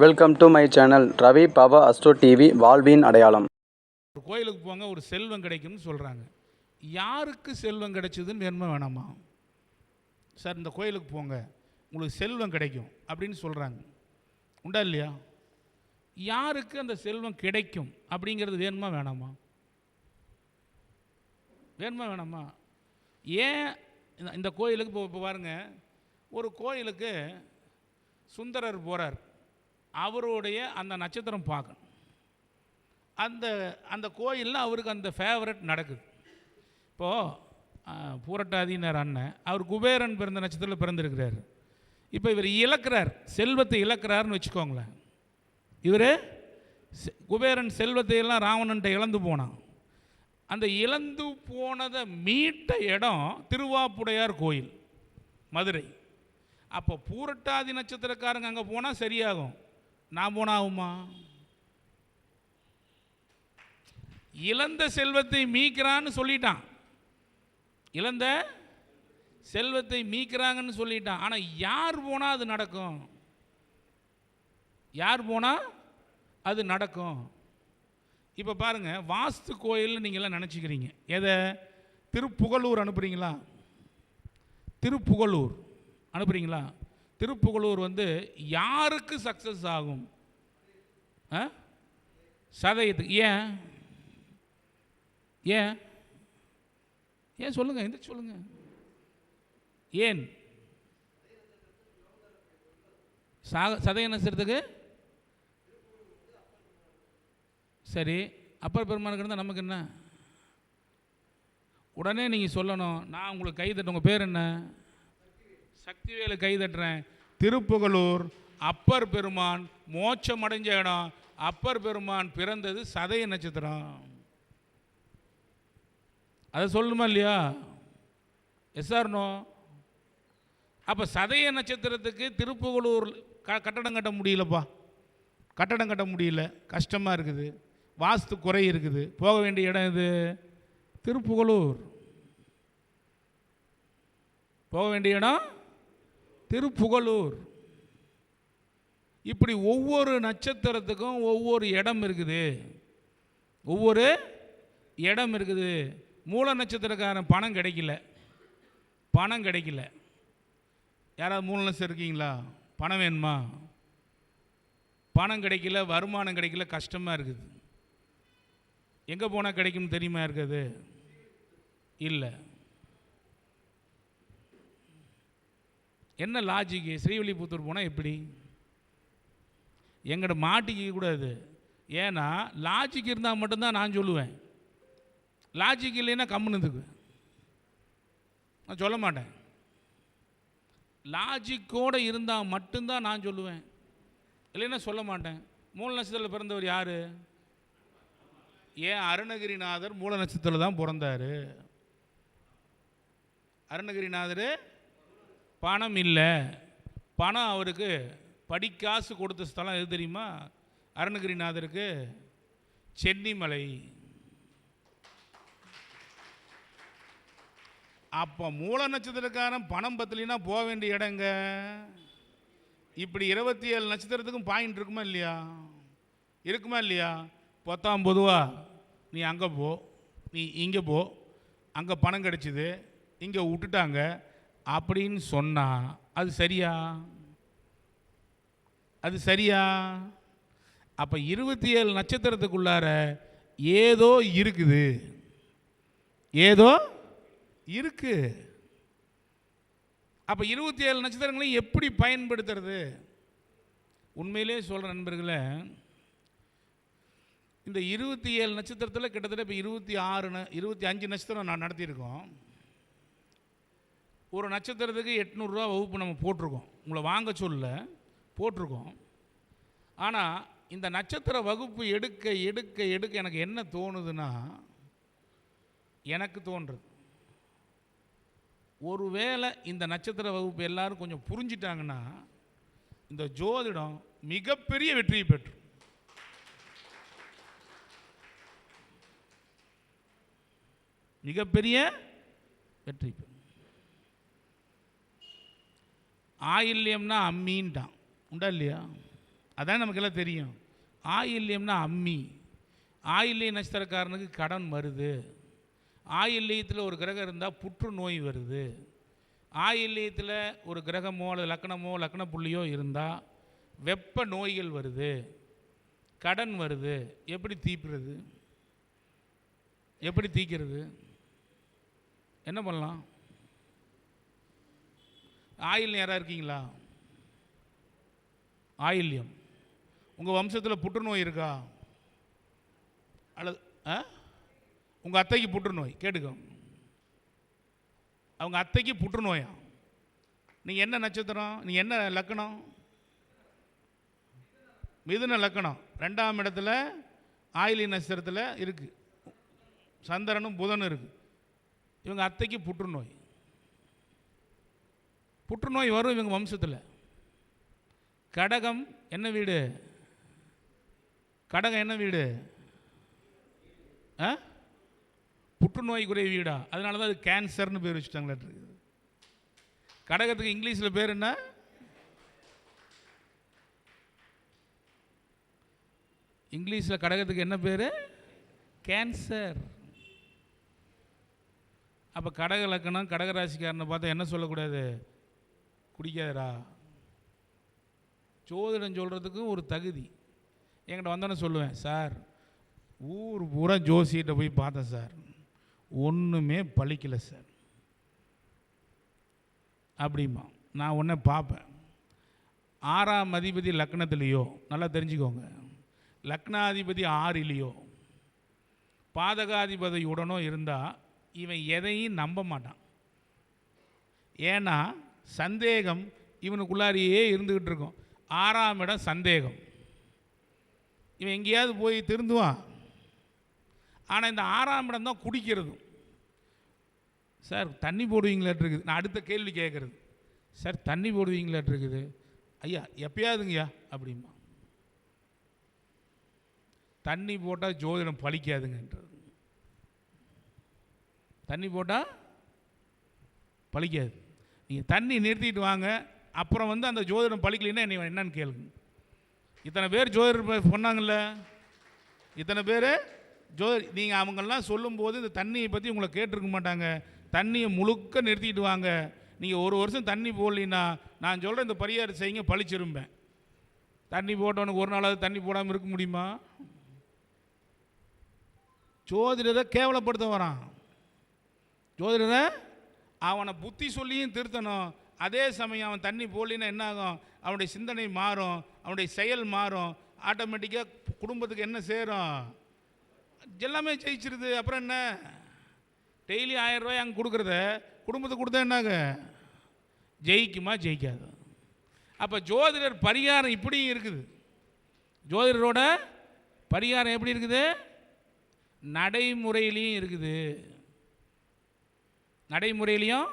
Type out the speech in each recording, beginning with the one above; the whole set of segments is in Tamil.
Welcome to my channel Ravi Baba astro TV வாழ்வின் அடையாளம் ஒரு கோயிலுக்கு போங்க ஒரு செல்வம் கிடைக்கும்னு சொல்கிறாங்க யாருக்கு செல்வம் கிடைச்சதுன்னு வேணுமா வேணாமா? சார் இந்த கோயிலுக்கு போங்க. உங்களுக்கு செல்வம் கிடைக்கும் அப்படின்னு சொல்கிறாங்க உண்டா இல்லையா? யாருக்கு அந்த செல்வம் கிடைக்கும் அப்படிங்கிறது வேணுமா வேணாமா? வேணுமா வேணாமா? ஏன் இந்த- இந்த கோயிலுக்கு இப்போ இப்போ ஒரு கோயிலுக்கு சுந்தரர் போகிறார் அவருடைய அந்த நட்சத்திரம் பார்க்கணும். அந்த அந்த கோயிலில் அவருக்கு அந்த ஃபேவரட் நடக்குது. இப்போது பூரட்டாதினார் அண்ணன் அவர் குபேரன் பிறந்த நட்சத்திரத்தில் பிறந்திருக்கிறார். இப்போ இவர் இழக்கிறார் செல்வத்தை இழக்கிறாருன்னு வச்சுக்கோங்களேன். இவர் குபேரன் செல்வத்தை எல்லாம் ராவணன்ட்ட இழந்து போனான். அந்த இழந்து போனதை மீட்ட இடம் திருவாப்புடையார் கோயில் மதுரை. அப்போ பூரட்டாதி நட்சத்திரக்காரங்க அங்கே போனால் சரியாகும். நான் போனா ஆகுமா இழந்த செல்வத்தை மீக்கிறான்னு சொல்லிட்டான். இழந்த செல்வத்தை மீக்கிறாங்கன்னு சொல்லிட்டான். ஆனால் யார் போனால் அது நடக்கும்? யார் போனால் அது நடக்கும்? இப்போ பாருங்கள் வாஸ்து கோயில்னு நீங்கள்லாம் நினச்சிக்கிறீங்க. எதை? திருப்புகலூர் அனுப்புகிறீங்களா திருப்புகலூர் அனுப்புகிறீங்களா திருப்புகலூர் வந்து யாருக்கு சக்ஸஸ் ஆகும்? ஆ? சதயத்துக்கு ஏன்? ஏன்? ஏன் சொல்லுங்கள் எந்த சொல்லுங்கள் ஏன்? சாக சதய நசுறதுக்கு சரி அப்பர் பெருமானுக்கு இருந்தால் நமக்கு என்ன? உடனே நீங்கள் சொல்லணும் நான் உங்களுக்கு கை தட்ட உங்கள் பேர் என்ன? சக்திவேலு கை தட்டுறேன். திருப்புகலூர் அப்பர் பெருமான் மோட்சம் அடைஞ்ச இடம். அப்பர் பெருமான் பிறந்தது சதய நட்சத்திரம். அதை சொல்லணுமா இல்லையா? எஸ்ஆர் நோ அப்போ சதய நட்சத்திரத்துக்கு திருப்புகலூர் க கட்டடம் கட்ட முடியலப்பா. கட்டடம் கட்ட முடியல. கஷ்டமாக இருக்குது. வாஸ்து குறை இருக்குது. போக வேண்டிய இடம் இது திருப்புகலூர் போக வேண்டிய இடம்? திருப்புகலூர் இப்படி ஒவ்வொரு நட்சத்திரத்துக்கும் ஒவ்வொரு இடம் இருக்குது. ஒவ்வொரு இடம் இருக்குது. மூல நட்சத்திரக்காரன் பணம் கிடைக்கல. பணம் கிடைக்கல. யாராவது மூல நட்சத்திரம் இருக்கீங்களா? பணம் வேணுமா? பணம் கிடைக்கல வருமானம் கிடைக்கல கஷ்டமாக இருக்குது. எங்கே போனால் கிடைக்கும்னு தெரியுமா இருக்குது? இல்லை. என்ன லாஜிக்கு ஸ்ரீவில்லிபுத்தூர் போனால் எப்படி? எங்கள்கிட்ட மாட்டிக்க கூடாது ஏன்னா லாஜிக் இருந்தால் மட்டும்தான் நான் சொல்லுவேன். லாஜிக் இல்லைன்னா கம்முனதுக்கு நான் சொல்ல மாட்டேன். லாஜிக்கோடு இருந்தால் மட்டும்தான் நான் சொல்லுவேன். இல்லைன்னா சொல்ல மாட்டேன். மூல நட்சத்திரத்தில் பிறந்தவர் யார்? ஏன் அருணகிரிநாதர் மூல நட்சத்திரத்தில் தான் பிறந்தார்? அருணகிரிநாதர் பணம் இல்லை. பணம் அவருக்கு படிக்காசு கொடுத்த ஸ்தலம் எது தெரியுமா? அருணகிரிநாதருக்கு சென்னிமலை. அப்போ மூல நட்சத்திரக்காரன் பணம் பத்தலினா போக வேண்டிய இடங்க. இப்படி இருபத்தி ஏழு நட்சத்திரத்துக்கும் பாயிண்ட் இருக்குமா இல்லையா? இருக்குமா இல்லையா? பத்தாம் பொதுவா நீ அங்கே போ. நீ இங்கே போ. அங்கே பணம் கிடச்சிது. இங்கே விட்டுட்டாங்க. அப்படின்னு சொன்னால் அது சரியா? அது சரியா? அப்போ இருபத்தி ஏழு நட்சத்திரத்துக்குள்ளார ஏதோ இருக்குது. ஏதோ இருக்கு. அப்போ இருபத்தி ஏழு நட்சத்திரங்களையும் எப்படி பயன்படுத்துறது? உண்மையிலே சொல்கிற நண்பர்களே இந்த இருபத்தி ஏழு நட்சத்திரத்தில் கிட்டத்தட்ட இப்போ இருபத்தி ஆறு இருபத்தி அஞ்சு நட்சத்திரம் நான் நடத்தியிருக்கோம். ஒரு நட்சத்திரத்துக்கு எட்நூறுரூவா வகுப்பு நம்ம போட்டிருக்கோம். உங்களை வாங்க சொல்ல போட்டிருக்கோம். ஆனால் இந்த நட்சத்திர வகுப்பு எடுக்க எடுக்க எடுக்க எனக்கு என்ன தோணுதுன்னா எனக்கு தோன்றுது. ஒருவேளை இந்த நட்சத்திர வகுப்பு எல்லாரும் கொஞ்சம் புரிஞ்சிட்டாங்கன்னா இந்த ஜோதிடம் மிகப்பெரிய வெற்றியை பெற்று. மிகப்பெரிய வெற்றி பெறும் ஆயில்யம்னா அம்மின்ட்டான். உண்டா இல்லையா? அதான் நமக்கெல்லாம் தெரியும். ஆயில்யம்னா அம்மி. ஆயில்ய நட்சத்திரக்காரனுக்கு கடன் வருது. ஆயில்யத்தில் ஒரு கிரகம் இருந்தால் புற்றுநோய் வருது. ஆயில்யத்தில் ஒரு கிரகமோ அல்லது லக்கணமோ லக்கண புள்ளியோ இருந்தால் வெப்ப நோய்கள் வருது. கடன் வருது. எப்படி தீப்புறது எப்படி தீக்கிறது? என்ன பண்ணலாம்? ஆயில் யாராக இருக்கீங்களா? ஆயில்யம். உங்கள் வம்சத்தில் புற்றுநோய் இருக்கா? அல்லது ஆ? உங்கள் அத்தைக்கு புற்றுநோய் கேட்டுக்கோ. அவங்க அத்தைக்கு புற்றுநோயா? நீங்கள் என்ன நட்சத்திரம்? நீங்கள் என்ன லக்கணம்? மிதுன லக்கணம். ரெண்டாம் இடத்துல ஆயிலி நட்சத்திரத்தில் இருக்குது சந்திரனும் புதனும் இருக்குது இவங்க அத்தைக்கு புற்றுநோய். புற்றுநோய் வரும் இவங்க வம்சத்தில். கடகம் என்ன வீடு? கடகம் என்ன வீடு? ஆ? புற்றுநோய்க்குரிய வீடா? அதனால தான் அது கேன்சர்னு பேர் வச்சுட்டாங்களே கடகத்துக்கு இங்கிலீஷில் பேர் என்ன? இங்கிலீஷில் கடகத்துக்கு என்ன பேர்? கேன்சர். அப்போ கடக லக்கணம் கடகராசிக்காரனை பார்த்தா என்ன சொல்லக்கூடாது? குடிக்காதரா ஜோதிடம் சொல்கிறதுக்கு ஒரு தகுதி. என்கிட்ட வந்தோன்னே சொல்லுவேன் சார் ஊர் பூரா ஜோசியிட்ட போய் பார்த்தேன் சார். ஒன்றுமே பழிக்கலை சார். அப்படிமா நான் உன்னை பார்ப்பேன். ஆறாம் அதிபதி லக்னத்துலேயோ நல்லா தெரிஞ்சுக்கோங்க. லக்னாதிபதி ஆறிலேயோ பாதகாதிபதியுடனோ இருந்தால் இவன் எதையும் நம்ப மாட்டான். ஏன்னா சந்தேகம் இவனுக்குள்ளாரியே இருந்துக்கிட்டு இருக்கும் ஆறாம் இடம் சந்தேகம். இவன் எங்கேயாவது போய் திருந்துவான். ஆனால் இந்த ஆறாம் இடம் தான் குடிக்கிறதும். சார் தண்ணி போடுவீங்களாட்டு இருக்குது நான் அடுத்த கேள்வி கேட்குறது. சார் தண்ணி போடுவீங்களாட்டு இருக்குது ஐயா எப்பயாவதுங்கய்யா? அப்படிமா தண்ணி போட்டால் ஜோதிடம் பழிக்காதுங்கன்றது. தண்ணி போட்டால் பழிக்காது. நீங்கள் தண்ணி நிறுத்திட்டு வாங்க. அப்புறம் வந்து அந்த ஜோதிடம் பழிக்கலைன்னா என்னை என்னன்னு கேளுங்க இத்தனை பேர் ஜோதிடர் சொன்னாங்கல்ல? இத்தனை பேர் ஜோ நீங்கள் அவங்கெல்லாம் சொல்லும்போது இந்த தண்ணியை பற்றி உங்களை கேட்டிருக்க மாட்டாங்க. தண்ணியை முழுக்க நிறுத்திட்டு வாங்க. நீங்கள் ஒரு வருஷம் தண்ணி போடலின்னா நான் சொல்கிறேன் இந்த பரிகாரம் செய்யுங்க பழிச்சிரும்பேன். தண்ணி போட்டவனுக்கு ஒரு நாளாவது தண்ணி போடாமல் இருக்க முடியுமா? ஜோதிடரை கேவலப்படுத்த வரான். ஜோதிடரை அவனை புத்தி சொல்லியும் திருத்தணும். அதே சமயம் அவன் தண்ணி போலின்னா என்ன ஆகும் அவனுடைய சிந்தனை மாறும். அவனுடைய செயல் மாறும். ஆட்டோமேட்டிக்காக குடும்பத்துக்கு என்ன சேரும்? எல்லாமே ஜெயிச்சிருது. அப்புறம் என்ன? டெய்லி ஆயிரம் ரூபாய் அங்கே கொடுக்குறத குடும்பத்துக்கு கொடுத்தா என்னாக? ஜெயிக்குமா? ஜெயிக்காது. அப்போ ஜோதிடர் பரிகாரம் இப்படியும் இருக்குது. ஜோதிடரோட பரிகாரம் எப்படி இருக்குது? நடைமுறையிலையும் இருக்குது. நடைமுறையிலையும்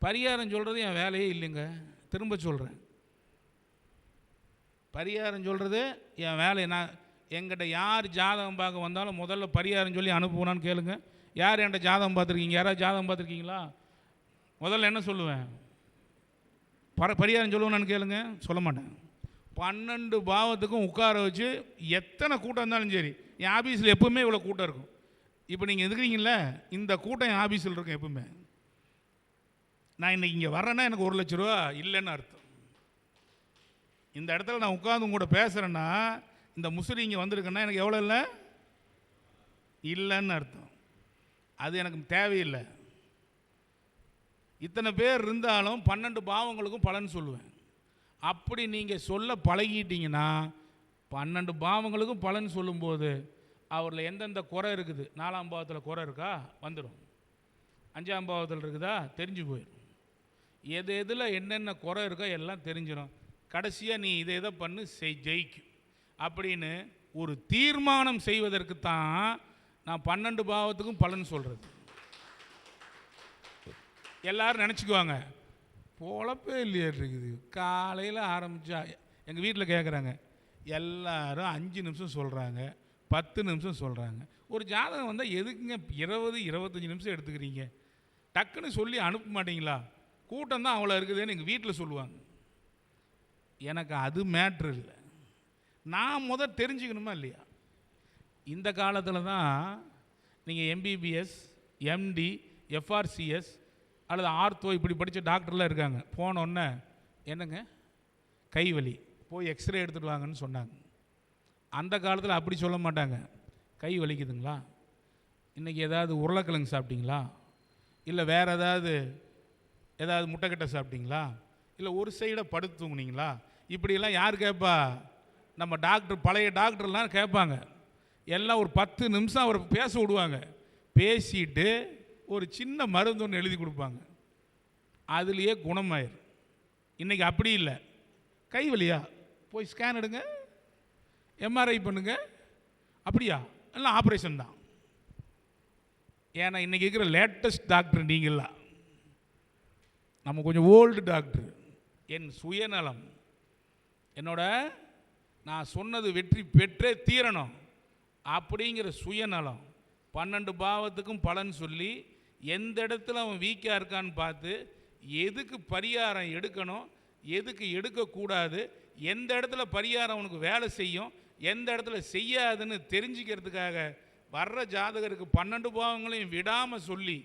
பரிகாரம் சொல்கிறது என் வேலையே இல்லைங்க. திரும்ப சொல்கிறேன் பரிகாரம் சொல்கிறது என் வேலை. நான் எங்கிட்ட யார் ஜாதகம் பார்க்க வந்தாலும் முதல்ல பரிகாரம் சொல்லி அனுப்புவான்னு கேளுங்க. யார் என்கிட்ட ஜாதகம் பார்த்துருக்கீங்க? யாராவது ஜாதகம் பார்த்துருக்கீங்களா? முதல்ல என்ன சொல்லுவேன்? பர பரிகாரம் சொல்லுவேன்னு கேளுங்க. சொல்ல மாட்டேன். பன்னெண்டு பாவத்துக்கும் உட்கார வச்சு எத்தனை கூட்டம் இருந்தாலும் சரி என் ஆஃபீஸில் எப்பவுமே இவ்வளோ கூட்டம் இருக்கும். இப்போ நீங்கள் எதுக்குறீங்கள இந்த கூட்டம் என் ஆஃபீஸில் இருக்கும் எப்பவுமே. நான் இன்னைக்கு இங்கே வர்றேன்னா எனக்கு ஒரு லட்ச ரூபா இல்லைன்னு அர்த்தம். இந்த இடத்துல நான் உட்காந்து உங்க கூட பேசுகிறேன்னா இந்த முசிறி இங்கே வந்திருக்கேன்னா எனக்கு எவ்வளோ இல்லை? இல்லைன்னு அர்த்தம். அது எனக்கு தேவையில்லை. இத்தனை பேர் இருந்தாலும் பன்னெண்டு பாவங்களுக்கும் பலன் சொல்லுவேன். அப்படி நீங்கள் சொல்ல பழகிட்டீங்கன்னா பன்னெண்டு பாவங்களுக்கும் பலன் சொல்லும்போது அவரில் எந்தெந்த குறை இருக்குது? நாலாம் பாவத்தில் குறை இருக்கா? வந்துடும் அஞ்சாம் பாவத்தில் இருக்குதா? தெரிஞ்சு போயிடும் எது எதில் என்னென்ன குறை இருக்கோ எல்லாம் தெரிஞ்சிடும் கடைசியாக நீ இதை இதை பண்ணு செய் ஜெயிக்கும். அப்படின்னு ஒரு தீர்மானம் செய்வதற்கு தான் நான் பன்னெண்டு பாவத்துக்கும் பலன் சொல்கிறது எல்லோரும் நினச்சிக்குவாங்க பொழப்பே இல்லையா இருக்குது காலையில் ஆரம்பித்தா எங்கள் வீட்டில் கேட்குறாங்க எல்லாரும் அஞ்சு நிமிஷம் சொல்கிறாங்க பத்து நிமிஷம் சொல்கிறாங்க ஒரு ஜாதகம் வந்தால் எதுக்குங்க இருபது இருபத்தஞ்சி நிமிஷம் எடுத்துக்கிறீங்க? டக்குன்னு சொல்லி அனுப்ப மாட்டீங்களா? கூட்டம் தான் அவ்வளோ இருக்குதுன்னு எங்கள் வீட்டில் சொல்லுவாங்க. எனக்கு அது மேட்ரு இல்லை. நான் முதல் தெரிஞ்சுக்கணுமா இல்லையா? இந்த காலத்தில் தான் நீங்கள் எம்பிபிஎஸ் எம்டி எஃப்ஆர்சிஎஸ் அல்லது ஆர்த்தோ இப்படி படித்த டாக்டர்லாம் இருக்காங்க. போனோன்னே என்னங்க? கை வலி. போய் எக்ஸ்ரே எடுத்துகிட்டு வாங்கன்னு சொன்னாங்க. அந்த காலத்தில் அப்படி சொல்ல மாட்டாங்க. கை வலிக்குதுங்களா? இன்றைக்கி ஏதாவது உருளைக்கிழங்கு சாப்பிட்டீங்களா? இல்லை வேறு ஏதாவது ஏதாவது முட்டைக்கட்டை சாப்பிட்டீங்களா? இல்லை ஒரு சைடை படுத்து தூங்குனீங்களா? இப்படியெல்லாம் யார் கேட்பா நம்ம டாக்டர் பழைய டாக்டர்லாம் கேட்பாங்க எல்லாம் ஒரு பத்து நிமிஷம் அவர் பேச விடுவாங்க. பேசிட்டு ஒரு சின்ன மருந்து ஒன்று எழுதி கொடுப்பாங்க. அதுலேயே குணமாயிரும். இன்றைக்கி அப்படி இல்லை. கை வலியா? போய் ஸ்கேன் எடுங்க. எம்ஆர்ஐ பண்ணுங்க. அப்படியா? எல்லாம் ஆப்ரேஷன் தான். ஏன்னா இன்றைக்கி இருக்கிற லேட்டஸ்ட் டாக்டர் நீங்களா நம்ம கொஞ்சம் ஓல்டு டாக்டர் என் சுயநலம். என்னோட நான் சொன்னது வெற்றி பெற்றே தீரணும். அப்படிங்கிற சுயநலம். பன்னெண்டு பாவத்துக்கும் பலன் சொல்லி எந்த இடத்துல அவன் வீக்காக இருக்கான்னு பார்த்து எதுக்கு பரிகாரம் எடுக்கணும் எதுக்கு எடுக்கக்கூடாது எந்த இடத்துல பரிகாரம் அவனுக்கு வேலை செய்யும் எந்த இடத்துல செய்யாதுன்னு தெரிஞ்சுக்கிறதுக்காக வர்ற ஜாதகருக்கு பன்னெண்டு பாவங்களையும் விடாமல் சொல்லி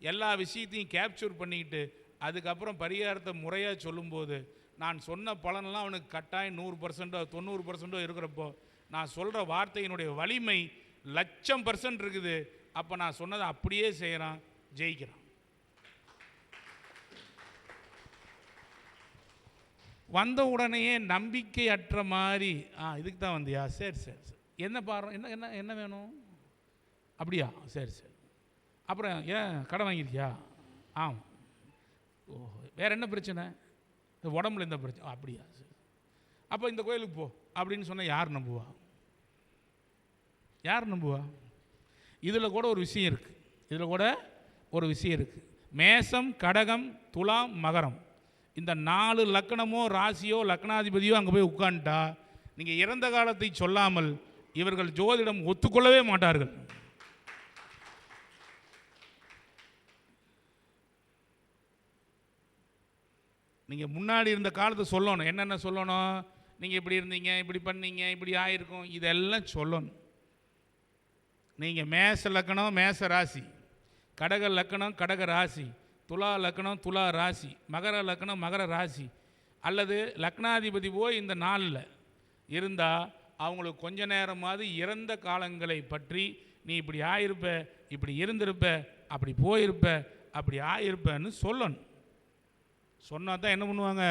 எல்லா விஷயத்தையும் கேப்சர் பண்ணிக்கிட்டு அதுக்கப்புறம் பரிகாரத்தை முறையாக சொல்லும்போது நான் சொன்ன பலனெல்லாம் அவனுக்கு கட்டாயம் நூறு பர்சன்டோ தொண்ணூறு பர்சன்டோ இருக்கிறப்போ நான் சொல்கிற வார்த்தையினுடைய வலிமை லட்சம் பர்சன்ட் இருக்குது. அப்போ நான் சொன்னதை அப்படியே செய்கிறான் ஜெயிக்கிறான். வந்த உடனேயே நம்பிக்கையற்ற மாதிரி ஆ இதுக்கு தான் வந்தியா? சரி சரி சரி. என்ன பாரு என்ன என்ன என்ன வேணும்? அப்படியா? சரி சரி. அப்புறம் ஏன் கடன் வாங்கியிருக்கியா? ஆமாம் ஓ வேறு என்ன பிரச்சனை? இந்த உடம்புல இந்த பிரச்சனை? அப்படியா சரி. அப்போ இந்த கோயிலுக்கு போ. அப்படின்னு சொன்னால் யார் நம்புவா? யார் நம்புவா? இதில் கூட ஒரு விஷயம் இருக்குது இதில் கூட ஒரு விஷயம் இருக்குது மேசம் கடகம் துலாம் மகரம். இந்த நாலு லக்கணமோ ராசியோ லக்னாதிபதியோ அங்கே போய் உட்காந்துட்டா நீங்கள் இறந்த காலத்தை சொல்லாமல் இவர்கள் ஜோதிடம் ஒத்துக்கொள்ளவே மாட்டார்கள். நீங்கள் முன்னாடி இருந்த காலத்தை சொல்லணும். என்னென்ன சொல்லணும்? நீங்கள் இப்படி இருந்தீங்க இப்படி பண்ணீங்க இப்படி ஆயிருக்கும். இதெல்லாம் சொல்லணும். நீங்கள் மேச லக்கணம் மேச ராசி. கடக லக்கணம் கடக ராசி. துலா லக்னம் துலா ராசி. மகர லக்னம் மகர ராசி. அல்லது லக்னாதிபதி போய் இந்த நாளில் இருந்தால் அவங்களுக்கு கொஞ்ச நேரமாவது இறந்த காலங்களை பற்றி நீ இப்படி ஆயிருப்ப இப்படி இருந்திருப்ப அப்படி போயிருப்ப அப்படி ஆயிருப்பன்னு சொல்லணும். சொன்னால் தான் என்ன பண்ணுவாங்க?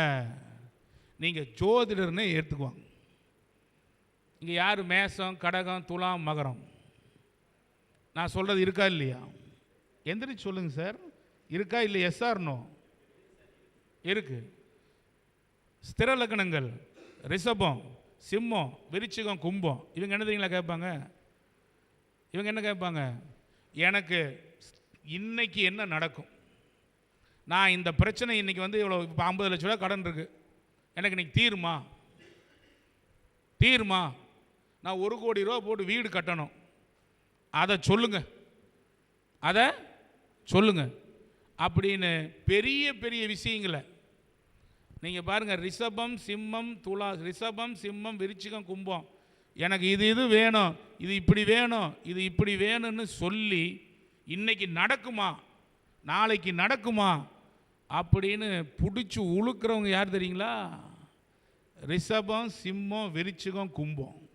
நீங்கள் ஜோதிடர்னே ஏற்றுக்குவாங்க இங்கே யார் மேசம் கடகம் துலாம் மகரம்? நான் சொல்கிறது இருக்கா இல்லையா? எந்திரிச்சு சொல்லுங்கள் சார். இருக்கா இல்லை எஸ் ஆர் இருக்கு. ஸ்திர லக்கணங்கள் ரிஷபம் சிம்மம் விருச்சிகம் கும்பம். இவங்க என்ன தெரியுங்களா கேட்பாங்க? இவங்க என்ன கேட்பாங்க? எனக்கு இன்னைக்கு என்ன நடக்கும்? நான் இந்த பிரச்சனை இன்னைக்கு வந்து இவ்வளோ இப்போ ஐம்பது லட்ச ரூபா கடன் இருக்கு. எனக்கு இன்னைக்கு தீருமா? தீருமா? நான் ஒரு கோடி ரூபா போட்டு வீடு கட்டணும். அதை சொல்லுங்க. அதை சொல்லுங்கள் அப்படின்னு பெரிய பெரிய விஷயங்களை. நீங்கள் பாருங்கள் ரிஷபம் சிம்மம் துலா ரிஷபம் சிம்மம் விருச்சிகம் கும்பம். எனக்கு இது இது வேணும் இது இப்படி வேணும் இது இப்படி வேணும்னு சொல்லி இன்றைக்கி நடக்குமா? நாளைக்கு நடக்குமா? அப்படின்னு பிடிச்சி உழுக்கிறவங்க யார் தெரியுங்களா? ரிஷபம் சிம்மம் விருச்சிகம் கும்பம்.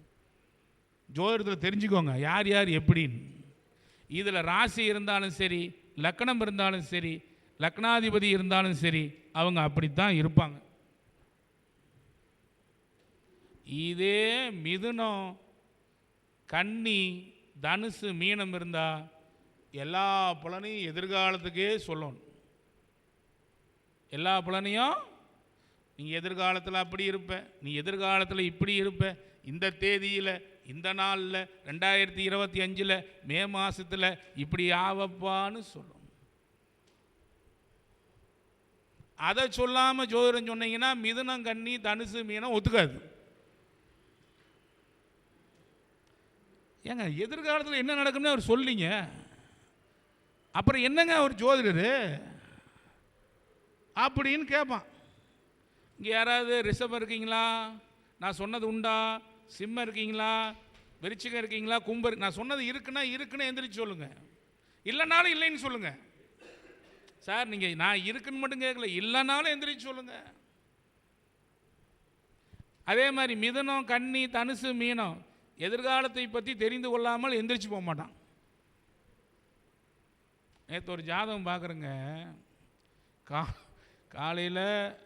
ஜோதிடத்தில் தெரிஞ்சுக்கோங்க யார் யார் எப்படின்னு. இதில் ராசி இருந்தாலும் சரி லக்கணம் இருந்தாலும் சரி லக்னாதிபதி இருந்தாலும் சரி அவங்க அப்படித்தான் இருப்பாங்க. இதே மிதுனம் கன்னி தனுசு மீனம் இருந்தால் எல்லா பலனையும் எதிர்காலத்துக்கே சொல்லணும். எல்லா பலனையும் நீ எதிர்காலத்தில் அப்படி இருப்ப நீ எதிர்காலத்தில் இப்படி இருப்ப இந்த தேதியில் இந்த நாளில் ரெண்டாயிரத்தி இருபத்தி அஞ்சில் மே மாதத்தில் இப்படி ஆவப்பான்னு சொல்லும் அதை சொல்லாமல் ஜோதிடம் சொன்னீங்கன்னா மிதுனம் கன்னி தனுசு மீனம் ஒத்துக்காது. ஏங்க எதிர்காலத்தில் என்ன நடக்கும்னு அவர் சொல்லிங்க. அப்புறம் என்னங்க அவர் ஜோதிடர்? அப்படின்னு கேட்பான் இங்கே யாராவது ரிஷபம் இருக்கீங்களா? நான் சொன்னது உண்டா? சிம்மம் இருக்கீங்களா? விருச்சிகம் இருக்கீங்களா? கும்பம் நான் சொன்னது இருக்குன்னா இருக்குன்னு எந்திரிச்சு சொல்லுங்க. இல்லைனாலும் இல்லைன்னு சொல்லுங்க. சார் நீங்கள் நான் இருக்குன்னு மட்டும் கேட்கல இல்லைனாலும் எந்திரிச்சு சொல்லுங்க. அதே மாதிரி மிதனம் கன்னி தனுசு மீனம் எதிர்காலத்தை பற்றி தெரிந்து கொள்ளாமல் எந்திரிச்சு போக மாட்டான். நேற்று ஒரு ஜாதகம் பார்க்குறேங்க. கா காலையில்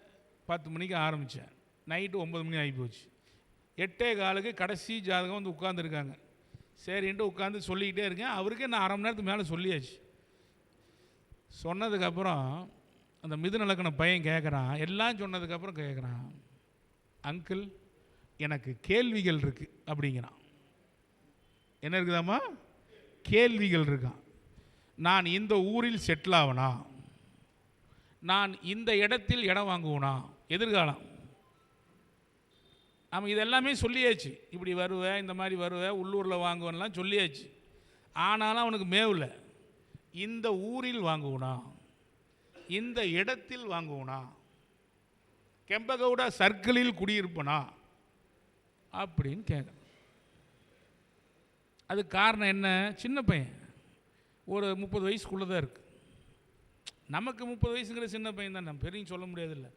பத்து மணிக்கு ஆரம்பித்தேன் நைட்டு ஒம்பது மணி ஆகி போச்சு. எட்டே காலுக்கு கடைசி ஜாதகம் வந்து உட்காந்துருக்காங்க சரின்ட்டு உட்காந்து சொல்லிக்கிட்டே இருக்கேன். அவருக்கே நான் அரை மணி நேரத்துக்கு மேலே சொல்லியாச்சு. சொன்னதுக்கப்புறம் அந்த மிதுநலக்கண பையன் கேட்குறான் எல்லாம் சொன்னதுக்கப்புறம் கேட்குறான் அங்கிள் எனக்கு கேள்விகள் இருக்குது அப்படிங்கிறான். என்ன இருக்குதாம்மா? கேள்விகள் இருக்கான். நான் இந்த ஊரில் செட்டில் ஆகணா நான் இந்த இடத்தில் இடம் வாங்குவனா? எதிர்காலம். நம்ம இதெல்லாமே சொல்லியாச்சு. இப்படி வருவேன் இந்த மாதிரி வருவேன் உள்ளூரில் வாங்குவேன்லாம் சொல்லியாச்சு. ஆனாலும் அவனுக்கு மேவுல. இந்த ஊரில் வாங்குவனா? இந்த இடத்தில் வாங்குவனா? கெம்பகவுடா சர்க்கிளில் குடியிருப்பனா? அப்படின்னு கேட்குறேன். அது காரணம் என்ன? சின்ன பையன். ஒரு முப்பது வயசுக்குள்ளே தான் இருக்குது நமக்கு முப்பது வயசுங்கிற சின்ன பையன் தான் நம்ம பெரிய சொல்ல முடியாதில்ல.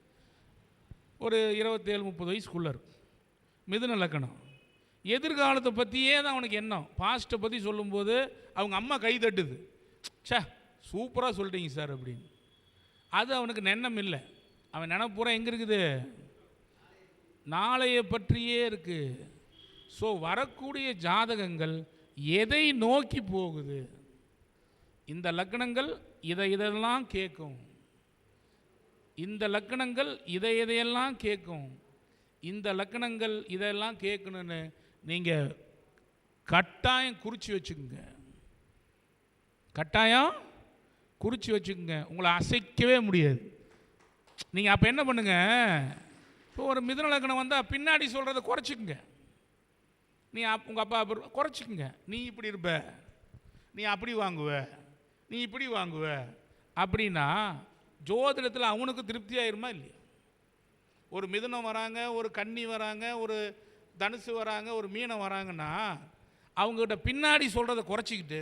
ஒரு இருபத்தேழு முப்பது வயசுக்குள்ளே இருக்கும். மிதுன லக்கணம். எதிர்காலத்தை பற்றியே தான் அவனுக்கு எண்ணம். பாஸ்ட்டை பற்றி சொல்லும்போது அவங்க அம்மா கை தட்டுது. சே சூப்பராக சொல்லிட்டீங்க சார் அப்படின்னு. அது அவனுக்கு நெண்ணம் இல்லை. அவன் நினப்புறம் எங்கே இருக்குது? நாளைய பற்றியே இருக்குது ஸோ வரக்கூடிய ஜாதகங்கள் எதை நோக்கி போகுது? இந்த லக்கணங்கள் இதை இதெல்லாம் கேட்கும் இந்த லக்கணங்கள் இதை இதையெல்லாம் கேட்கும் இந்த லக்கணங்கள் இதெல்லாம் கேட்கணுன்னு நீங்கள் கட்டாயம் குறித்து வச்சுக்கோங்க. கட்டாயம் குறித்து வச்சுக்கோங்க. உங்களை அசைக்கவே முடியாது. நீங்கள் அப்போ என்ன பண்ணுங்க? இப்போ ஒரு மிதன லக்கணம் வந்தால் பின்னாடி சொல்கிறத குறைச்சிக்குங்க. நீ அப் உங்கள் அப்பா அப்புறம் குறைச்சிக்குங்க. நீ இப்படி இருப்ப. நீ அப்படி வாங்குவ. நீ இப்படி வாங்குவ. அப்படின்னா ஜோதிடத்தில் அவனுக்கு திருப்தி ஆயிருமா இல்லையா? ஒரு மிதுனம் வராங்க ஒரு கன்னி வராங்க ஒரு தனுசு வராங்க ஒரு மீனம் வராங்கன்னா அவங்ககிட்ட பின்னாடி சொல்கிறத குறைச்சிக்கிட்டு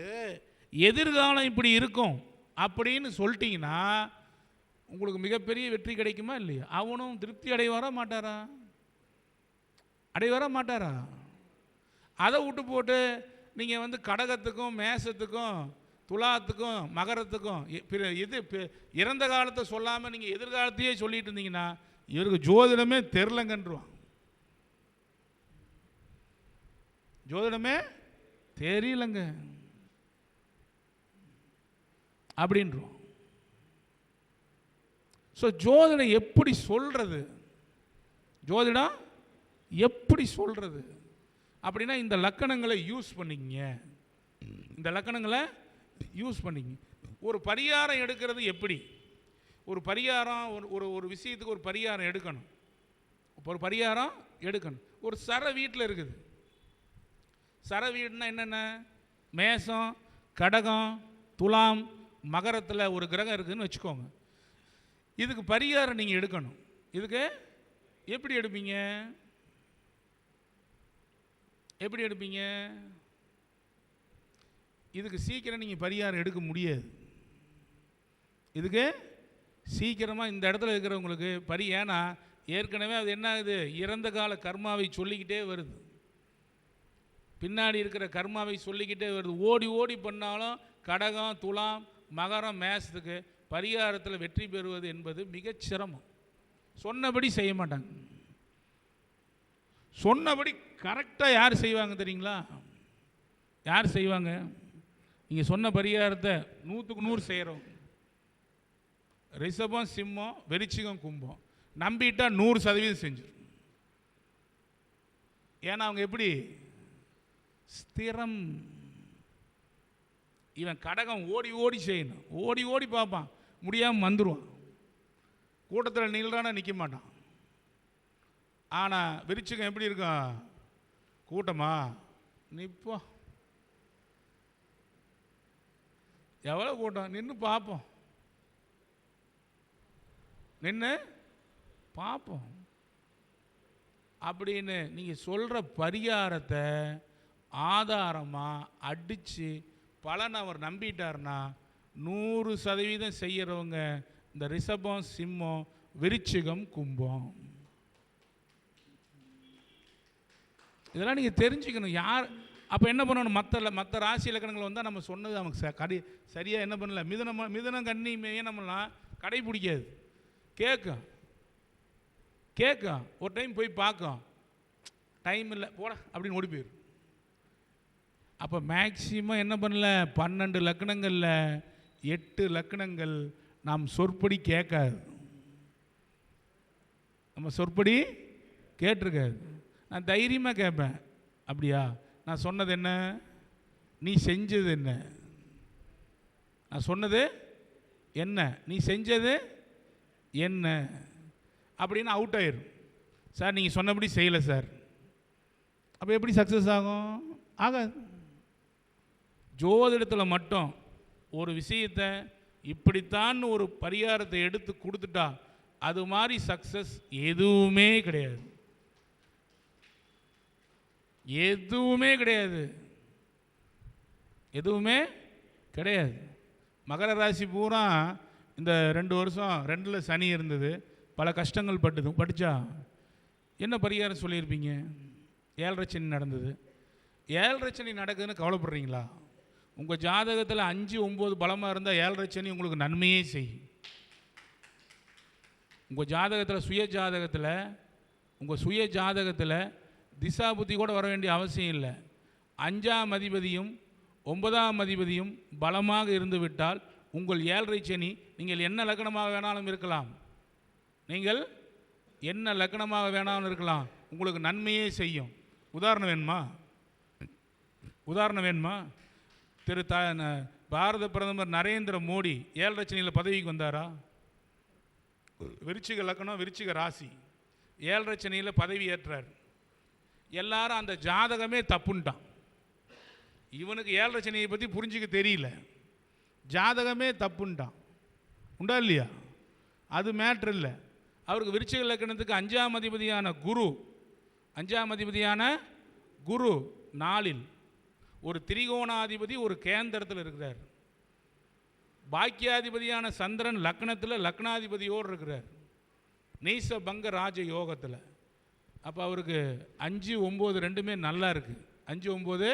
எதிர்காலம் இப்படி இருக்கும் அப்படின்னு சொல்லிட்டிங்கன்னா உங்களுக்கு மிகப்பெரிய வெற்றி கிடைக்குமா இல்லையா? அவனும் திருப்தி அடைவாரா மாட்டாரா? அடைவாரா மாட்டாரா? அதை விட்டு போட்டு நீங்கள் வந்து கடகத்துக்கும் மேசத்துக்கும் துலாத்துக்கும் மகரத்துக்கும் பிற- இது இறந்த காலத்தை சொல்லாமல் நீங்கள் எதிர்காலத்தையே சொல்லிட்டு இருந்தீங்கன்னா இவருக்கு ஜோதிடமே தெரிலங்கன்றுவான் ஜோதிடமே தெரியலங்க. அப்படின்றோம் ஸோ ஜோதிடம் எப்படி சொல்கிறது ஜோதிடம் எப்படி சொல்கிறது அப்படின்னா இந்த லக்கணங்களை யூஸ் பண்ணிக்கங்க. இந்த லக்கணங்களை யூஸ் பண்ணிக்கங்க. ஒரு பரிகாரம் எடுக்கிறது எப்படி? ஒரு பரிகாரம் ஒரு ஒரு ஒரு விஷயத்துக்கு ஒரு பரிகாரம் எடுக்கணும். இப்போ ஒரு பரிகாரம் எடுக்கணும். ஒரு சர வீட்டில் இருக்குது. சர வீடுனா என்னென்ன? மேசம் கடகம் துலாம் மகரத்தில் ஒரு கிரகம் இருக்குதுன்னு வச்சுக்கோங்க. இதுக்கு பரிகாரம் நீங்கள் எடுக்கணும். இதுக்கு எப்படி எடுப்பீங்க? எப்படி எடுப்பீங்க? இதுக்கு சீக்கிரம் நீங்கள் பரிகாரம் எடுக்க முடியாது. இதுக்கு சீக்கிரமாக இந்த இடத்துல இருக்கிறவங்களுக்கு பரி ஏன்னா ஏற்கனவே அது என்ன ஆகுது இறந்த கால கர்மாவை சொல்லிக்கிட்டே வருது. பின்னாடி இருக்கிற கர்மாவை சொல்லிக்கிட்டே வருது. ஓடி ஓடி பண்ணாலும் கடகம் துலாம் மகரம் மேசத்துக்கு பரிகாரத்தில் வெற்றி பெறுவது என்பது மிகச் சிரமம். சொன்னபடி செய்ய மாட்டாங்க. சொன்னபடி கரெக்டாக யார் செய்வாங்க தெரியுங்களா? யார் செய்வாங்க? நீங்கள் சொன்ன பரிகாரத்தை நூற்றுக்கு நூறு செய்கிறோம் ரிஷபம் சிம்மம் வெறிச்சிகம் கும்பம். நம்பிட்டால் நூறு சதவீதம் செஞ்சிடும் ஏன்னா அவங்க எப்படி? ஸ்திரம். இவன் கடகம் ஓடி ஓடி செய்யணும். ஓடி ஓடி பார்ப்பான். முடியாமல் வந்துடுவான் கூட்டத்தில் நில்றானா நிற்க மாட்டான். ஆனால் விருச்சிகம் எப்படி இருக்கும் கூட்டமா? நிற்போம் எவ்வளோ கூட்டம்? நின்று பார்ப்போம். நின்று பார்ப்போம் அப்படின்னு நீங்கள் சொல்கிற பரிகாரத்தை ஆதாரமாக அடித்து பலனை அவர் நம்பிட்டார்னா நூறு சதவீதம் செய்கிறவங்க இந்த ரிஷபம் சிம்மம் விருச்சிகம் கும்பம். இதெல்லாம் நீங்கள் தெரிஞ்சுக்கணும். யார் அப்போ என்ன பண்ணணும்? மற்ற மற்ற ராசி இலக்கணங்கள் வந்தால் நம்ம சொன்னது நமக்கு ச கடை சரியாக என்ன பண்ணல? மிதனம் மிதனம் கண்ணி மீனமெல்லாம் கடைபிடிக்காது. கேட்கும் கேட்கும் ஒரு டைம் போய் பார்க்கும் டைம் இல்லை. போட அப்படின்னு ஓடி போயிடும் அப்போ மேக்சிமம் என்ன பண்ணல? பன்னெண்டு லக்கணங்களில் எட்டு லக்கணங்கள் நாம் சொற்படி கேட்காது. நம்ம சொற்படி கேட்டிருக்காது. நான் தைரியமாக கேட்பேன். அப்படியா? நான் சொன்னது என்ன? நீ செஞ்சது என்ன? நான் சொன்னது என்ன? நீ செஞ்சது என்ன? அப்படின்னு அவுட் ஆயிரும். சார் நீங்கள் சொன்னபடி செய்யலை சார். அப்போ எப்படி சக்ஸஸ் ஆகும்? ஆகாது. ஜோதிடத்தில் மட்டும் ஒரு விஷயத்தை இப்படித்தான் ஒரு பரிகாரத்தை எடுத்து கொடுத்துட்டா அது மாதிரி சக்ஸஸ் எதுவுமே கிடையாது. எதுவுமே கிடையாது. எதுவுமே கிடையாது. மகர ராசி பூரா இந்த ரெண்டு வருஷம் ரெண்டில் சனி இருந்தது. பல கஷ்டங்கள் பட்டுது படித்தா என்ன பரிகாரம் சொல்லியிருப்பீங்க? ஏழரை சனி நடந்தது. ஏழரை சனி நடக்குதுன்னு கவலைப்படுறீங்களா? உங்கள் ஜாதகத்தில் அஞ்சு ஒம்பது பலமாக இருந்தால் ஏழரை சனி உங்களுக்கு நன்மையே செய்யும். உங்கள் ஜாதகத்தில் சுய ஜாதகத்தில் உங்கள் சுய ஜாதகத்தில் திசா புத்தி கூட வர வேண்டிய அவசியம் இல்லை. அஞ்சாம் அதிபதியும் ஒன்பதாம் அதிபதியும் பலமாக இருந்துவிட்டால் உங்கள் ஏழரை சனி நீங்கள் என்ன லக்கணமாக வேணாலும் இருக்கலாம். நீங்கள் என்ன லக்கணமாக வேணாலும் இருக்கலாம். உங்களுக்கு நன்மையே செய்யும். உதாரணம் வேணுமா? உதாரணம் வேணுமா? திரு த ந- பாரத பிரதமர் நரேந்திர மோடி ஏழரை சனியில் பதவிக்கு வந்தாரா? விருச்சிக லக்கணம் விருச்சிக ராசி. ஏழரை சனியில் பதவி ஏற்றார். எல்லாரும் அந்த ஜாதகமே தப்புன்ட்டான். இவனுக்கு ஏழரை சனியை பற்றி புரிஞ்சுக்க தெரியல. ஜாதகமே தப்புன்ட்டான். உண்டா இல்லையா? அது மேட்ரு இல்லை. அவருக்கு விருச்சிக லக்கணத்துக்கு அஞ்சாம் அதிபதியான குரு அஞ்சாம் அதிபதியான குரு நாளில் ஒரு திரிகோணாதிபதி ஒரு கேந்திரத்தில் இருக்கிறார். பாக்கியாதிபதியான சந்திரன் லக்னத்தில் லக்னாதிபதியோடு இருக்கிறார். நீச பங்க ராஜ யோகத்தில். அப்போ அவருக்கு அஞ்சு ஒம்பது ரெண்டுமே நல்லா இருக்குது அஞ்சு ஒம்பது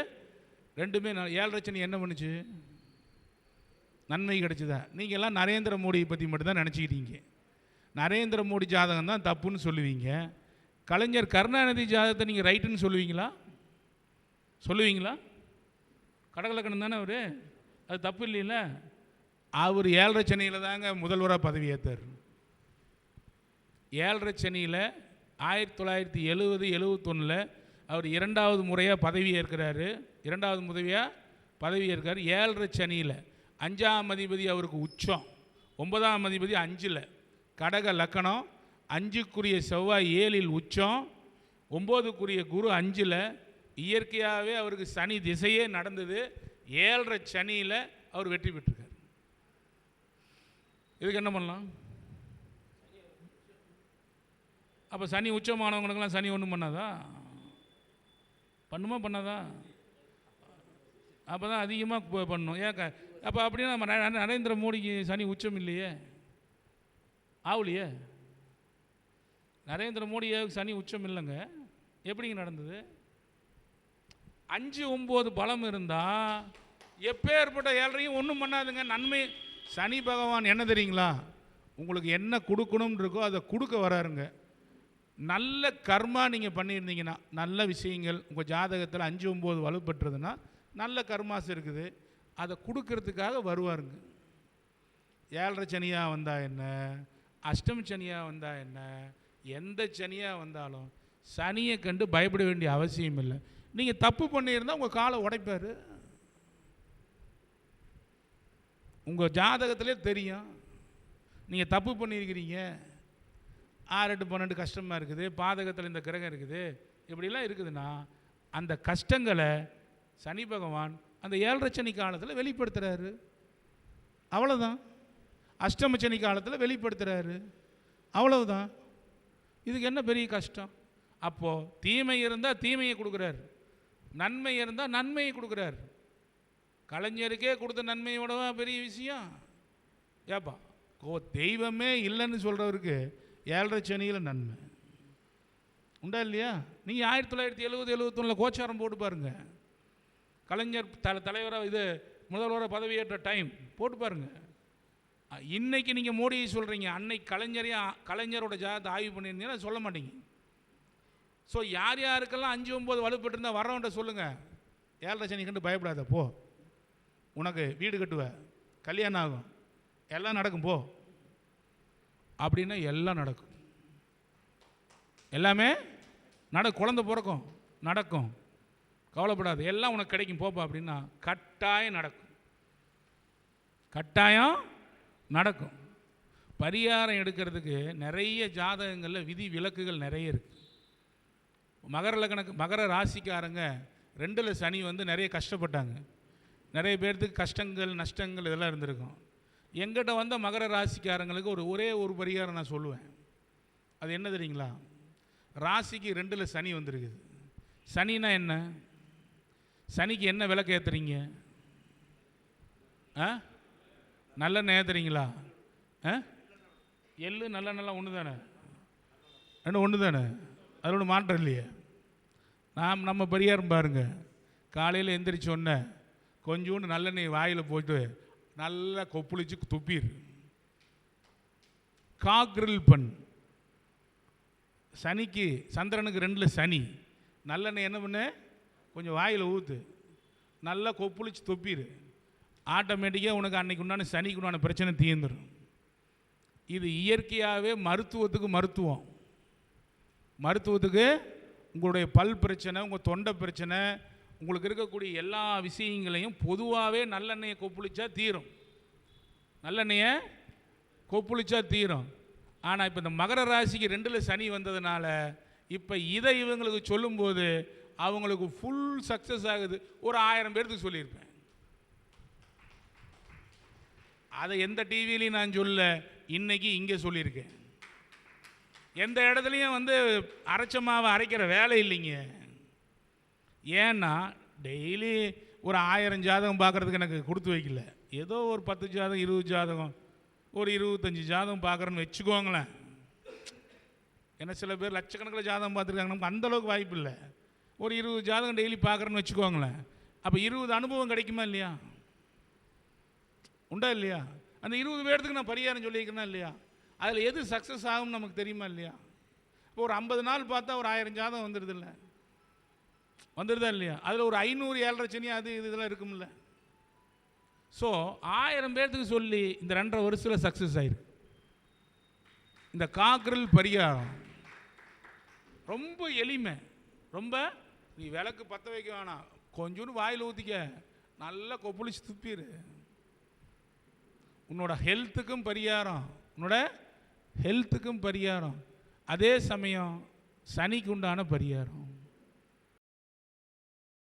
ரெண்டுமே நல் ஏழரை சனி என்ன பண்ணுச்சு? நன்மை கிடைச்சதா? நீங்கள் எல்லாம் நரேந்திர மோடியை பற்றி மட்டும்தான் நினச்சிக்கிட்டீங்க. நரேந்திர மோடி ஜாதகம் தான் தப்புன்னு சொல்லுவீங்க. கலைஞர் கருணாநிதி ஜாதகத்தை நீங்கள் ரைட்டுன்னு சொல்லுவீங்களா? சொல்லுவீங்களா? கடகலக்கணம் தானே அவர்? அது தப்பு இல்லைல்ல அவர் ஏழரை சென்னையில் தாங்க முதல்வராக பதவியேற்றார் ஏழரை சென்னையில் ஆயிரத்தி தொள்ளாயிரத்தி எழுபது எழுவத்தொன்னில் அவர் இரண்டாவது முறையாக பதவி ஏற்கிறாரு இரண்டாவது முறையாக பதவி ஏற்கிறார் ஏழரை சனியில் அஞ்சாம் அதிபதி அவருக்கு உச்சம். ஒன்பதாம் அதிபதி அஞ்சில். கடக லக்கணம் அஞ்சுக்குரிய செவ்வாய் ஏழில் உச்சம். ஒம்போதுக்குரிய குரு அஞ்சில். இயற்கையாகவே அவருக்கு சனி திசையே நடந்தது. ஏழரை சனியில் அவர் வெற்றி பெற்றிருக்கார். இதுக்கு என்ன பண்ணலாம்? அப்போ சனி உச்சமானவங்களுக்கெல்லாம் சனி ஒன்றும் பண்ணாதா? பண்ணுமா பண்ணாதா? அப்போ தான் அதிகமாக பண்ணும். ஏன் க- அப்போ அப்படின்னா நம்ம நரேந்திர மோடிக்கு சனி உச்சம் இல்லையே? ஆகலையே நரேந்திர மோடியாவுக்கு சனி உச்சம் இல்லைங்க. எப்படிங்க நடந்தது? அஞ்சு ஒம்பது பலம் இருந்தால் எப்பேற்பட்ட ஏழரையும் ஒன்றும் பண்ணாதுங்க. நன்மை சனி பகவான் என்ன தெரியுங்களா? உங்களுக்கு என்ன கொடுக்கணும்னு இருக்கோ அதை கொடுக்க வராருங்க. நல்ல கர்மா நீங்கள் பண்ணியிருந்தீங்கன்னா நல்ல விஷயங்கள் உங்கள் ஜாதகத்தில் அஞ்சு ஒம்பது வலுப்பட்டுறதுன்னா நல்ல கர்மாஸ் இருக்குது. அதை கொடுக்கறதுக்காக வருவாருங்க. ஏழரை சனியாக வந்தால் என்ன? அஷ்டமி சனியாக வந்தால் என்ன? எந்த சனியாக வந்தாலும் சனியை கண்டு பயப்பட வேண்டிய அவசியம் இல்லை. நீங்கள் தப்பு பண்ணியிருந்தால் உங்கள் காலை உடைப்பார். உங்கள் ஜாதகத்திலே தெரியும். நீங்கள் தப்பு பண்ணியிருக்கிறீங்க. ஆறு எட்டு பன்னெண்டு கஷ்டமாக இருக்குது. பாதகத்தில் இந்த கிரகம் இருக்குது. இப்படிலாம் இருக்குதுன்னா அந்த கஷ்டங்களை சனி பகவான் அந்த ஏழரை சனி காலத்தில் வெளிப்படுத்துகிறாரு அவ்வளோதான் அஷ்டம சனி காலத்தில் வெளிப்படுத்துகிறாரு அவ்வளவுதான். இதுக்கு என்ன பெரிய கஷ்டம்? அப்போது தீமை இருந்தால் தீமையை கொடுக்குறாரு. நன்மை இருந்தால் நன்மையை கொடுக்குறாரு. கலைஞருக்கே கொடுத்த நன்மையோடவா பெரிய விஷயம்? ஏப்பா கோ தெய்வமே இல்லைன்னு சொல்கிறவருக்கு ஏழரை சனியில் நன்மை. உண்டா இல்லையா? நீங்கள் ஆயிரத்தி தொள்ளாயிரத்தி எழுபது எழுபத்தொன்னில் கோச்சாரம் போட்டு பாருங்கள் கலைஞர் த தலைவராக இது முதல்வராக பதவியேற்ற டைம் போட்டு பாருங்கள் இன்றைக்கி இன்னைக்கு நீங்கள் மோடியை சொல்கிறீங்க அன்னைக்கு கலைஞரையும் கலைஞரோட ஜாதத்தை ஆய்வு பண்ணியிருந்தீங்கன்னா சொல்ல மாட்டீங்க. ஸோ யார் யாருக்கெல்லாம் அஞ்சு ஒம்பது இருந்தால் வரவன்ட்ட சொல்லுங்கள் ஏழரை சனி கண்டு பயப்படாத போ. உனக்கு வீடு கட்டுவ. கல்யாணம் ஆகும். எல்லாம் நடக்கும் போ. அப்படின்னா எல்லாம் நடக்கும். எல்லாமே நட குழந்த பிறக்கும். நடக்கும். கவலைப்படாது எல்லாம் உனக்கு கிடைக்கும் போப்பா அப்படின்னா கட்டாயம் நடக்கும். கட்டாயம் நடக்கும். பரிகாரம் எடுக்கிறதுக்கு நிறைய ஜாதகங்களில் விதி விலக்குகள் நிறைய இருக்குது மகர கணக்கு மகர ராசிக்காரங்க ரெண்டில் சனி வந்து நிறைய கஷ்டப்பட்டாங்க. நிறைய பேர்த்துக்கு கஷ்டங்கள் நஷ்டங்கள் இதெல்லாம் இருந்திருக்கும். எங்கிட்ட வந்த மகர ராசிக்காரங்களுக்கு ஒரு ஒரே ஒரு பரிகாரம் நான் சொல்லுவேன். அது என்ன தெரியுங்களா? ராசிக்கு ரெண்டில் சனி வந்திருக்குது. சனினா என்ன? சனிக்கு என்ன விளக்கு ஏற்றுறீங்க ஆ? நல்லெண்ணெய் ஏற்றுறீங்களா ஆ? எள்ளு நல்லெண்ணெய்லாம் ஒன்று தானே ரெண்டு ஒன்று தானே அதோட மாற்றம் இல்லையே. நாம் நம்ம பரிகாரம் பாருங்க காலையில் எந்திரிச்ச உடனே கொஞ்சோண்டு நல்லெண்ணெய் வாயில் போட்டு நல்லா கொப்புளிச்சு துப்பிடு காக்ரில் பண். சனிக்கு சந்திரனுக்கு ரெண்டில் சனி. நல்லெண்ணெய் என்ன பண்ணு? கொஞ்சம் வாயில் ஊற்று நல்லா கொப்புளிச்சு தொப்பிடு. ஆட்டோமேட்டிக்காக உனக்கு அன்னைக்கு உண்டான சனிக்கு உண்டான பிரச்சனை தீர்ந்துடும் இது இயற்கையாகவே மருத்துவத்துக்கு மருத்துவம். மருத்துவத்துக்கு உங்களுடைய பல் பிரச்சனை உங்கள் தொண்டை பிரச்சனை உங்களுக்கு இருக்கக்கூடிய எல்லா விஷயங்களையும் பொதுவாகவே நல்லெண்ணெயை கொப்புளிச்சா தீரும். நல்லெண்ணெயை கொப்புளிச்சா தீரும். ஆனால் இப்போ இந்த மகர ராசிக்கு ரெண்டில் சனி வந்ததுனால இப்போ இதை இவங்களுக்கு சொல்லும்போது அவங்களுக்கு ஃபுல் சக்ஸஸ் ஆகுது. ஒரு ஆயிரம் பேர்த்துக்கு சொல்லியிருப்பேன். அதை எந்த டிவிலையும் நான் சொல்ல இன்னைக்கு இங்கே சொல்லியிருக்கேன். எந்த இடத்துலையும் வந்து அரைச்ச மாவை அரைக்கிற வேலை இல்லைங்க. ஏன்னா டெய்லி ஒரு ஆயிரம் ஜாதகம் பார்க்குறதுக்கு எனக்கு கொடுத்து வைக்கல. ஏதோ ஒரு பத்து ஜாதகம் இருபது ஜாதகம் ஒரு இருபத்தஞ்சி ஜாதகம் பார்க்குறேன்னு வச்சுக்கோங்களேன். ஏன்னா சில பேர் லட்சக்கணக்கில் ஜாதகம் பார்த்துருக்காங்க. நமக்கு அந்த அளவுக்கு வாய்ப்பு இல்லை. ஒரு இருபது ஜாதகம் டெய்லி பார்க்குறேன்னு வச்சுக்கோங்களேன். அப்போ இருபது அனுபவம் கிடைக்குமா இல்லையா? உண்டா இல்லையா? அந்த இருபது பேர்த்துக்கு நான் பரிகாரம் சொல்லியிருக்கேனா இல்லையா? அதில் எது சக்ஸஸ் ஆகும்னு நமக்கு தெரியுமா இல்லையா? இப்போ ஒரு ஐம்பது நாள் பார்த்தா ஒரு ஆயிரம் ஜாதகம் வந்துடுது இல்லை வந்துடுதா இல்லையா? அதில் ஒரு ஐநூறு ஏழரை சனி அது இது இதெல்லாம் இருக்கும்ல. ஸோ ஆயிரம் பேர்த்துக்கு சொல்லி இந்த ரெண்டரை வருஷத்தில் சக்ஸஸ் ஆயிருக்கு. இந்த காக்கரல் பரிகாரம் ரொம்ப எளிமை. ரொம்ப நீ விளக்கு பற்ற வைக்க வேணாம். கொஞ்சோண்டு வாயில் ஊற்றிக்க நல்லா கொப்புளிச்சு துப்பிடு உன்னோட ஹெல்த்துக்கும் பரிகாரம். உன்னோட ஹெல்த்துக்கும் பரிகாரம். அதே சமயம் சனிக்கு உண்டான பரிகாரம்.